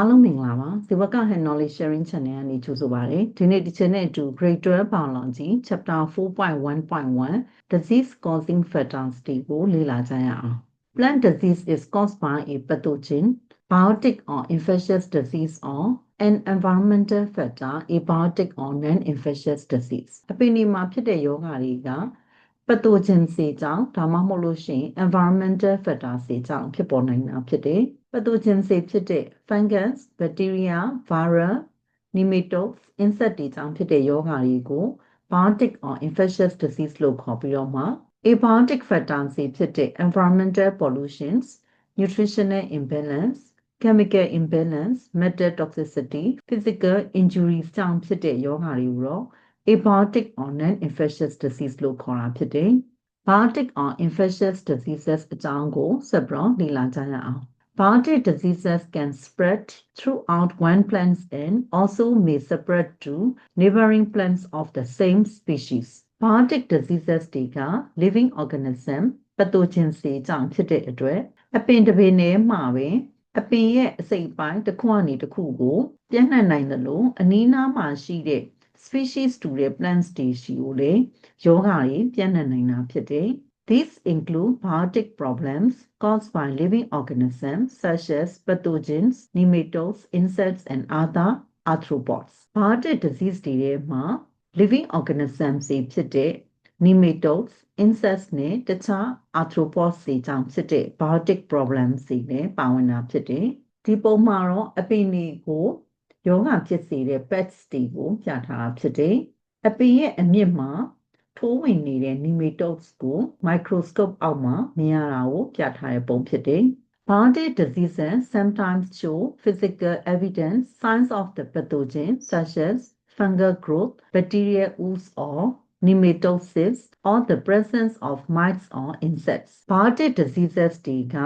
အားလုံးမင်္ဂလာပါဇီဝက Head Knowledge Sharing Channel ကနေကြိုဆိုပါရစေဒီနေ့ဒီချက်နဲ့အတူ Grade 12 Biology Chapter 4.1.1 Disease Causing Factors ကိုလေ့လာကြရအောင် Plant disease is caused by a pathogen biotic or infectious disease or an environmental factor abiotic or non-infectious disease အပင်ဒီမှာဖြစ်တဲ့ယောဂါတွေက pathogen စေကြောင့်ဒါမှမဟုတ်လို့ရှိရင် environmental factor စေကြောင့်ဖြစ်ပေါ်နိုင်တာဖြစ်တယ်။ pathogen စေဖြစ်တဲ့ fungus, bacteria, viral, nematodes, insect တွေကြောင့်ဖြစ်တဲ့ယောဂါတွေကို biotic or infectious disease လို့ခေါ်ပြီးတော့မှ abiotic factor စေဖြစ်တဲ့ environmental pollutions, nutritional imbalance, chemical imbalance, metal toxicity, physical injuries ကြောင့်ဖြစ်တဲ့ယောဂါတွေကိုတော့ abiotic or non-infectious disease လို့ခေါ်တာဖြစ်တယ်။ biotic or infectious diseases အကြောင်းကိုဆက်ပြီးတော့လေ့လာကြရအောင်။ biotic diseases can spread throughout one plant and also may spread to neighboring plants of the same species. biotic diseases တွေက living organism pathogen တွေကြောင့်ဖြစ်တဲ့အတွက်အပင်တစ်ပင်ထဲမှာပဲအပင်ရဲ့အစိတ်ပိုင်းတစ်ခုကနေတစ်ခုကိုပြန့်နှံ့နိုင်သလိုအနီးနားမှာရှိတဲ့ species တူတဲ့ plants တွေရှိကိုလည်းယောဂါတွေပြန့်နှံ့နိုင်တာဖြစ်တယ်။ These include biotic problems caused by living organisms such as pathogens, nematodes, insects, and other arthropods. Biotic disease တွေထဲမှာ living organisms တွေဖြစ်တဲ့ nematodes, insects နဲ့တခြား arthropods တွေကြောင့်ဖြစ်တဲ့ biotic problems တွေလည်းပါဝင်တာဖြစ်တယ်။ဒီပုံမှာတော့အပင်တွေကိုယောဂဖြစ်စေတဲ့ pets တွေကိုပြထားတာဖြစ်တယ်။အပင်ရဲ့အမြင့်မှာ ထိုးဝင်နေတဲ့ nematodes ကို microscope အောက်မှာမြင်ရတာကိုပြထားတဲ့ပုံဖြစ်တယ်။ Biotic diseases sometimes show physical evidence signs of the pathogen such as fungal growth, bacterial ooze or nematosis or the presence of mites or insects. Biotic diseases တွေက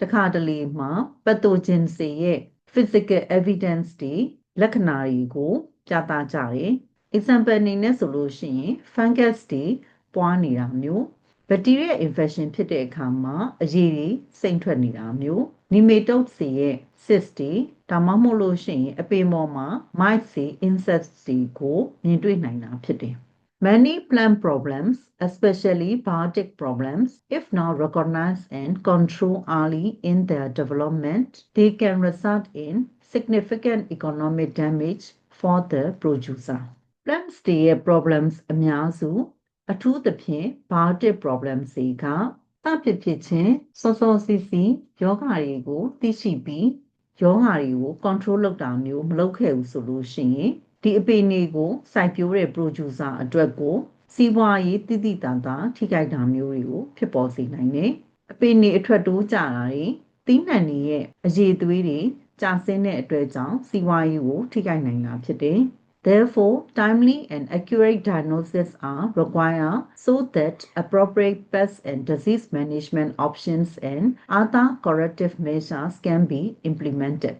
တခါတလေမှာ pathogen တွေရဲ့ physical evidence တွေလက္ခဏာတွေကိုပြသကြတယ်။ example အနေနဲ့ဆိုလို့ရှိရင် fungus တွေပွားနေတာမျိုး bacteria infection ဖြစ်တဲ့အခါမှာအရည်တွေစိမ့်ထွက်နေတာမျိုး nematodes တွေရဲ့ cyst တွေဒါမှမဟုတ်လို့ရှိရင်အပင်ပေါ်မှာ mites တွေ insects တွေကိုမြင်တွေ့နိုင်တာဖြစ်တယ်။ Many plant problems, especially biotic problems, if not recognized and controlled early in their development, they can result in significant economic damage for the producer. Plants တွေရဲ့ problems အများစုအထူးသဖြင့် biotic problems တွေကစဖြစ်ဖြစ်ချင်းစောစောစီးစီးယောဂါတွေကိုသိရှိပြီးယောဂါတွေကို control လုပ်တာမျိုးမလုပ်ခဲ့ဘူးဆိုလို့ရှိရင်ဒီအပင်တွေကိုစိုက်ပျိုးတဲ့ producer အတွက်ကိုစီးပွားရေးတည်တည်တံတာထိခိုက်တာမျိုးတွေကိုဖြစ်ပေါ်စေနိုင်တယ်။အပင်တွေအထွက်တိုးကြတာတွေသီးနှံတွေရဲ့အရေးသွေးတွေကျဆင်းတဲ့အတွက်ကြောင့်စီးပွားရေးကိုထိခိုက်နိုင်တာဖြစ်တယ်။ Therefore, timely and accurate diagnosis are required so that appropriate pest and disease management options and other corrective measures can be implemented.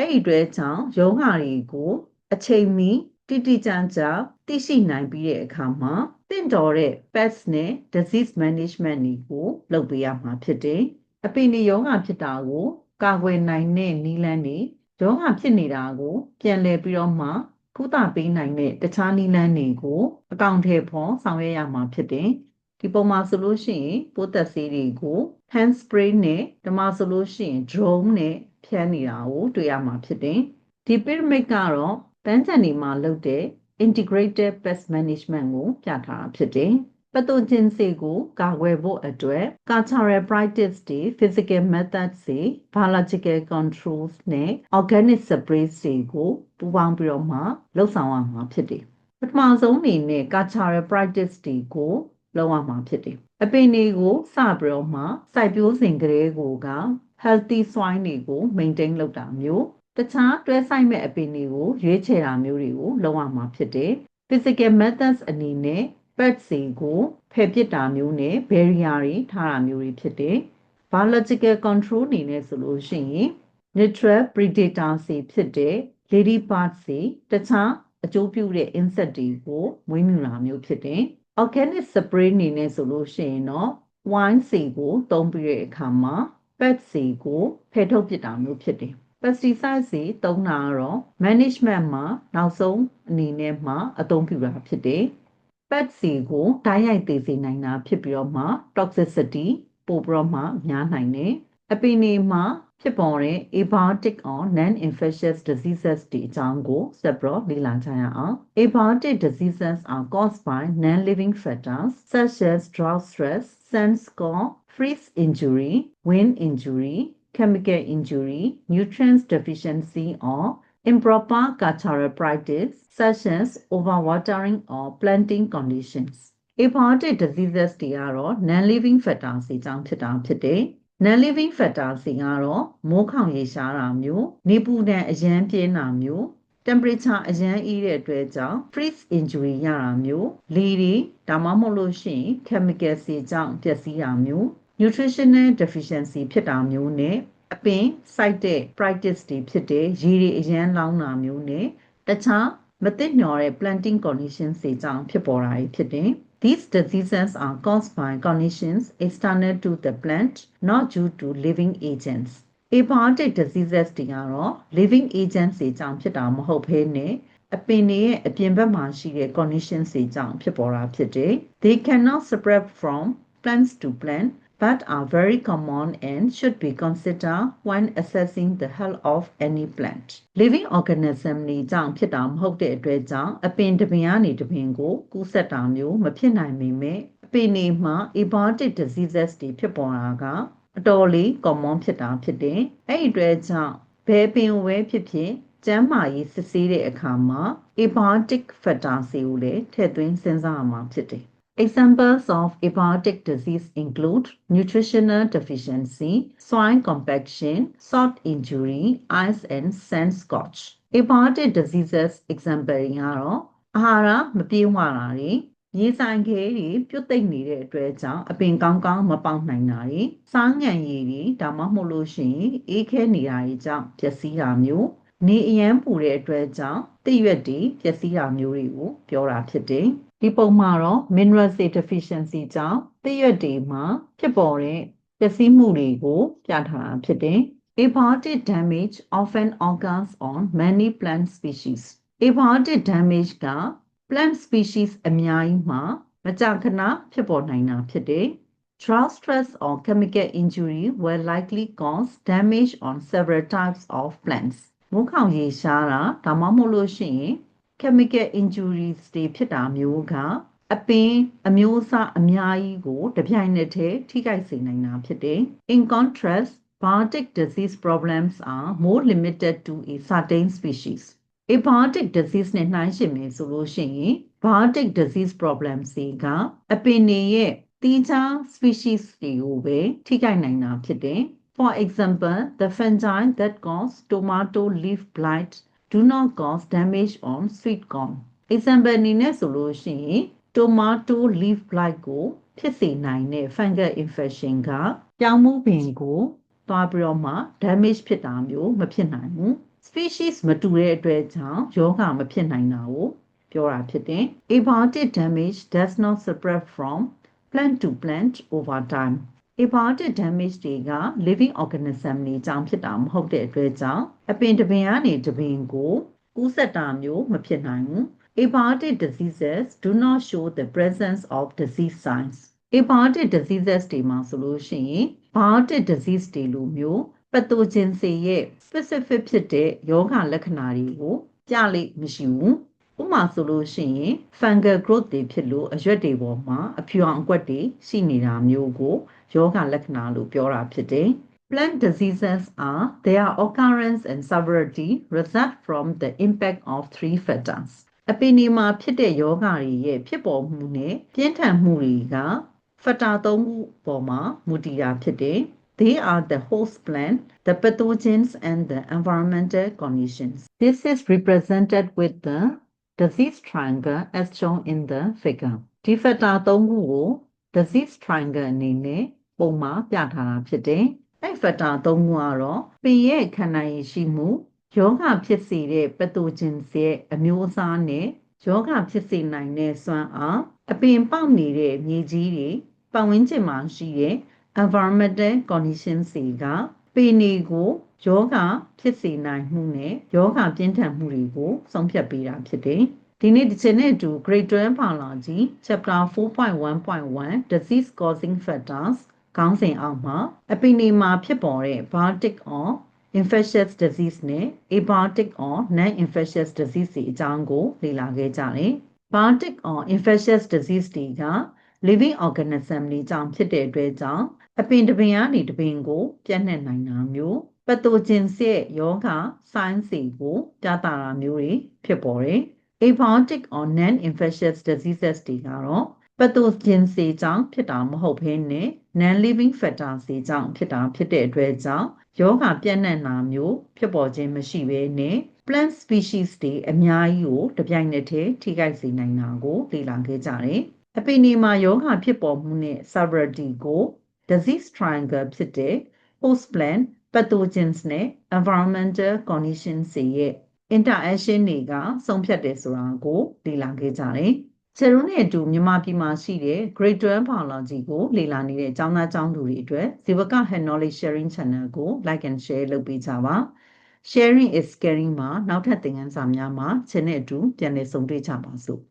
အဲ့ဒီအတွက်ကြောင့်ယောဂါတွေကိုအချိန်မီတိတိကျကျသိရှိနိုင်ပြီးတဲ့အခါမှာတင့်တော်တဲ့ pest နဲ့ disease management တွေကိုလုပ်ပေးရမှာဖြစ်တယ်။အပင်တွေယောဂါဖြစ်တာကိုကာကွယ်နိုင်တဲ့နည်းလမ်းတွေယောဂဖြစ်နေတာကိုပြန်လည်ပြီးတော့မှ ကုသပေးနိုင်တဲ့တခြားနည်းလမ်းတွေကိုအကောင့်ထဲပေါ်ဆောင်ရွက်ရမှာဖြစ်တယ်။ဒီပုံမှာဆိုလို့ရှိရင်ပိုးသက်ဆေးတွေကို hand spray နဲ့ဒီမှာဆိုလို့ရှိရင် drone နဲ့ဖြန်းနေတာကိုတွေ့ရမှာဖြစ်တယ်။ဒီ pyramid ကတော့ပန်းချန်ဒီမှာလုပ်တဲ့ integrated pest management ကိုပြထားတာဖြစ်တယ်။ ပသိုဂျင်စေကိုကာကွယ်ဖို့အတွက် cultural practice တွေ physical methods တွေ biological controls နဲ့ organic sprays တွေကိုပူးပေါင်းပြီးတော့မှလှုပ်ဆောင်ရမှာဖြစ်တယ်ပထမဆုံးအနေနဲ့ cultural practice တွေကိုလုပ်ရမှာဖြစ်တယ်အပင်တွေကိုစပြီးတော့မှစိုက်ပျိုးစဉ်ကလေးကိုက healthy soil တွေကို maintain လုပ်တာမျိုးတခြားတွဲဆိုင်မဲ့အပင်တွေကိုရွေးချယ်တာမျိုးတွေကိုလုပ်ရမှာဖြစ်တယ် physical methods အနေနဲ့ pet စီကိုဖယ်ပစ်တာမျိုးနဲ့ barrier တွေထားတာမျိုးတွေဖြစ်တယ်။ biological control အနေနဲ့ဆိုလို့ရှိရင် natural predator စီဖြစ်တဲ့ ladybird စီတခြားအကျိုးပြုတဲ့ insect တွေကိုမွေးမြူတာမျိုးဖြစ်တယ်။ organic spray အနေနဲ့ဆိုလို့ရှိရင်တော့ wine စီကိုသုံးပြီးတဲ့အခါမှာ pet စီကိုဖယ်ထုတ်ပစ်တာမျိုးဖြစ်တယ် pesticide တွေသုံးတာကတော့ management မှာနောက်ဆုံးအနေနဲ့မှအသုံးပြုတာဖြစ်တယ် pet စီကိုတိုက်ရိုက်သေစေနိုင်တာဖြစ်ပြီးတော့မှ toxicity ပိုပြီးတော့မှများနိုင်တယ်အပင်တွေမှာဖြစ်ပေါ်တဲ့ abiotic or non-infectious diseases တွေအကြောင်းကိုဆက်ပြီးတော့လေ့လာကြရအောင် abiotic diseases are caused by non-living factors such as drought stress sunscorn freeze injury wind injury chemical injury nutrients deficiency or improper cultural practice such as overwatering or planting conditions abiotic diseases တွေကတော့ non-living factors တွေကြောင့်ဖြစ်တာဖြစ်တယ် non-living factor စီကတော့မိုးခေါင်ရေရှားတာမျိုးနေပူဒဏ်အရန်ပြင်းတာမျိုး temperature အရန်အေးတဲ့အတွက်ကြောင့် freeze injury ရတာမျိုးလေတွေဒါမှမဟုတ်လို့ရှိရင် chemical စီကြောင့်ပျက်စီးတာမျိုး nutritional deficiency ဖြစ်တာမျိုးနဲ့ အပင်စိုက်တဲ့ practice တွေဖြစ်တဲ့ရေတွေအရန်လောင်းတာမျိုးနဲ့တခြားမသိညော်တဲ့ planting conditions တွေကြောင့်ဖြစ်ပေါ်တာဖြစ်တယ် These diseases are caused by conditions external to the plant, not due to living agents. Abiotic diseases တွေကတော့ living agents တွေကြောင့်ဖြစ်တာမဟုတ်ဘဲနဲ့အပင်တွေရဲ့အပြင်ဘက်မှာရှိတဲ့ conditions တွေကြောင့်ဖြစ်ပေါ်တာဖြစ်တယ်။ They cannot spread from plants to plant but are very common and should be considered when assessing the health of any plant. Living organism တွေကြောင့်ဖြစ်တာမဟုတ်တဲ့အတွက်ကြောင့်အပင်တစ်ပင်ကနေတစ်ပင်ကိုကူးစက်တာမျိုးမဖြစ်နိုင်ပေမဲ့အပင်တွေမှာ abiotic diseases တွေဖြစ်ပေါ်တာကအတော်လေး common ဖြစ်တာဖြစ်တယ်။အဲ့ဒီအတွက်ကြောင့်ဘယ်ပင်ဝဲဖြစ်ဖြစ်ကျန်းမာရေးစစ်ဆေးတဲ့အခါမှာ abiotic factor တွေကိုလည်းထည့်သွင်းစဉ်းစားရမှာဖြစ်တယ်။ Examples of abiotic disease include nutritional deficiency, soil compaction, salt injury, ice and sand scorch. Abiotic diseases example တွေကတော့အာဟာရမပြေဝတာတွေရေဆိုင်ခဲတွေပြုတ်သိမ့်နေတဲ့အတွက်ကြောင့်အပင်ကောင်းကောင်းမပေါက်နိုင်တာတွေစားငံရည်တွေဒါမှမဟုတ်လို့ရှိရင်အေးခဲနေတာတွေကြောင့်ပျက်စီးတာမျိုး နေအရန်ပူတဲ့အတွက်ကြောင့်တိရွက်တွေပျက်စီးတာမျိုးတွေကိုပြောတာဖြစ်တယ်ဒီပုံမှာတော့ mineral deficiency ကြောင့်သစ်ရွက်တွေမှာဖြစ်ပေါ်တဲ့ပျက်စီးမှုတွေကိုပြထားတာဖြစ်တယ်။ abiotic damage often occurs on many plant species. abiotic damage က plant species အများကြီးမှာမကြာခဏဖြစ်ပေါ်နိုင်တာဖြစ်တယ်။ Drought stress or chemical injury will likely cause damage on several types of plants. မိုးခေါင်ရေရှားတာဒါမှမဟုတ်လို့ရှိရင် chemical injuries တွေဖြစ်တာမျိုးကအပင်အမျိုးအစားအများကြီးကိုတပြိုင်နက်တည်းထိခိုက်စေနိုင်တာဖြစ်တယ်။ In contrast, biotic disease problems are more limited to a certain species. abiotic disease နဲ့နှိုင်းယှဉ်မယ်ဆိုလို့ရှိရင် biotic disease problems တွေကအပင်တွေရဲ့တိကျ species တွေကိုပဲထိခိုက်နိုင်တာဖြစ်တယ်။ For example, the fungi that cause tomato leaf blight do not cause damage on sweet corn example အနေနဲ့ဆိုလို့ရှိရင် tomato leaf blight ကိုဖြစ်စေနိုင်တဲ့ fungal infection ကပြောင်းမှုပင်ကိုသွားပြီးတော့မှ damage ဖြစ်တာမျိုးမဖြစ်နိုင်ဘူး species မတူတဲ့အတွက်ကြောင့်ယောဂမဖြစ်နိုင်တာကိုပြောတာဖြစ်တယ် abiotic damage does not spread from plant to plant over time abiotic damage တွေက living organism တွေကြောင့်ဖြစ်တာမဟုတ်တဲ့အတွက်ကြောင့်အပင်တစ်ပင်ကနေတစ်ပင်ကိုကူးစက်တာမျိုးမဖြစ်နိုင်ဘူး abiotic diseases do not show the presence of disease signs abiotic diseases တွေမှာဆိုလို့ရှိရင် biotic disease တွေလိုမျိုး pathogen တွေရဲ့ specific ဖြစ်တဲ့ယောဂလက္ခဏာတွေကိုပြလိမရှိဘူး ဥပမာဆိုလို့ရှိရင် fungal growth တွေဖြစ်လို့အရွက်တွေပေါ်မှာအဖြူအောင်အကွက်တွေရှိနေတာမျိုးကိုယောဂလက္ခဏာလို့ပြောတာဖြစ်တယ် Plant diseases are their occurrence and severity result from the impact of three factors. အပင်ဒီမှာဖြစ်တဲ့ယောဂတွေရဲ့ဖြစ်ပေါ်မှုနဲ့ပြင်းထန်မှုတွေက factor ၃ခုပေါ်မှာမူတည်တာဖြစ်တယ်။ They are the host plant, the pathogens and the environmental conditions. This is represented with the disease triangle as shown in the figure. ဒီ factor ၃ခုကို disease triangle အနေနဲ့ပုံမှာပြထားတာဖြစ်တယ်။အဲ့ factor ၃ခုကတော့ပင်ရဲ့ခန္ဓာရည်ရှိမှုယောဂဖြစ်စေတဲ့ pathogens ရဲ့အမျိုးအစားနဲ့ယောဂဖြစ်စေနိုင်တဲ့စွမ်းအားအပင်ပေါက်နေတဲ့မြေကြီးတွေပတ်ဝန်းကျင်မှာရှိတဲ့ environmental conditions တွေက ပပေနေကိုယောဂဖြစ်စေနိုင်မှုနဲ့ယောဂပြင်းထန်မှုတွေကိုဆုံးဖြတ်ပေးတာဖြစ်တယ်ဒီနေ့ဒီချိန်နဲ့အတူ grade 12 biology chapter 4.1.1 disease causing factors ခေါင်းစဉ်အောက်မှာအပီနီမှာဖြစ်ပေါ်တဲ့ biotic or infectious disease နဲ့ abiotic or non-infectious disease တွေအကြောင်းကိုလေ့လာခဲ့ကြတယ်။ biotic or infectious disease တွေက living organism တွေကြောင့်ဖြစ်တဲ့အတွက်ကြောင့် အပင်တစ်ပင်ကနေတစ်ပင်ကို ပြန့်နှံ့နိုင်တာမျိုး pathogens ရဲ့ယောဂ signs တွေကိုပြသတာမျိုးတွေဖြစ်ပေါ်တယ်။ abiotic or non-infectious diseases တွေကတော့ pathogens တွေကြောင့်ဖြစ်တာမဟုတ်ဘဲနဲ့ non-living factors တွေကြောင့်ဖြစ်တာဖြစ်တဲ့အတွက်ကြောင့်ယောဂပြန့်နှံ့တာမျိုးဖြစ်ပေါ်ခြင်းမရှိဘဲနဲ့ plant species တွေအများကြီးကိုတပြိုင်နက်တည်းထိခိုက်စေနိုင်တာကိုလေ့လာခဲ့ကြတယ်။အပင်ဒီမှာယောဂဖြစ်ပေါ်မှုနဲ့ severity ကို disease triangle ဖြစ်တဲ့ host plant pathogens နဲ့ environmental conditions တွေရဲ့ interaction တွေကဆုံးဖြတ်တယ်ဆိုတာကိုလေ့လာခဲ့ကြတယ်။ခြေရုံးနဲ့အတူမြန်မာပြည်မှာရှိတဲ့ grade 12 biology ကိုလေ့လာနေတဲ့ကျောင်းသားကျောင်းသူတွေအတွက်ဇေဝက head knowledge sharing channel ကို like and share လုပ်ပေးကြပါ။ sharing is caring မှာနောက်ထပ်သင်ခန်းစာများမှာခြေနဲ့အတူပြန်လည်ဆုံတွေ့ကြပါစို့။